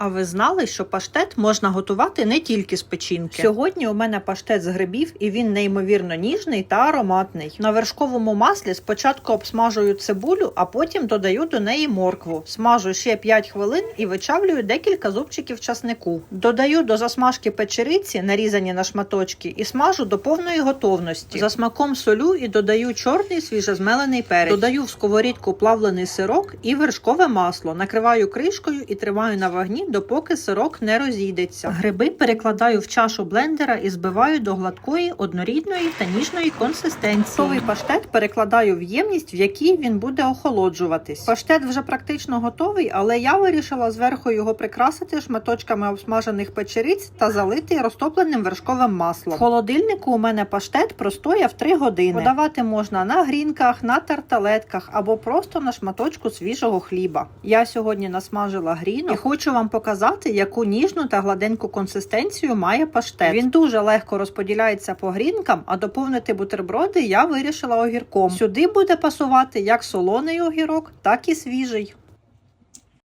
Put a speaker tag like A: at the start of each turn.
A: А ви знали, що паштет можна готувати не тільки з печінки? Сьогодні у мене паштет з грибів, і він неймовірно ніжний та ароматний. На вершковому маслі спочатку обсмажую цибулю, а потім додаю до неї моркву. Смажу ще 5 хвилин і вичавлюю декілька зубчиків часнику. Додаю до засмажки печериці, нарізані на шматочки, і смажу до повної готовності. За смаком солю і додаю чорний свіжозмелений перець. Додаю в сковорідку плавлений сирок і вершкове масло. Накриваю кришкою і тримаю на вогні, допоки сирок не розійдеться. Гриби перекладаю в чашу блендера і збиваю до гладкої, однорідної та ніжної консистенції. Готовий паштет перекладаю в ємність, в якій він буде охолоджуватись. Паштет вже практично готовий, але я вирішила зверху його прикрасити шматочками обсмажених печериць та залити розтопленим вершковим маслом. В холодильнику у мене паштет простояв 3 години. Подавати можна на грінках, на тарталетках або просто на шматочку свіжого хліба. Я сьогодні насмажила грінок і хочу вам показати, яку ніжну та гладеньку консистенцію має паштет. Він дуже легко розподіляється по грінкам, а доповнити бутерброди я вирішила огірком. Сюди буде пасувати як солоний огірок, так і свіжий.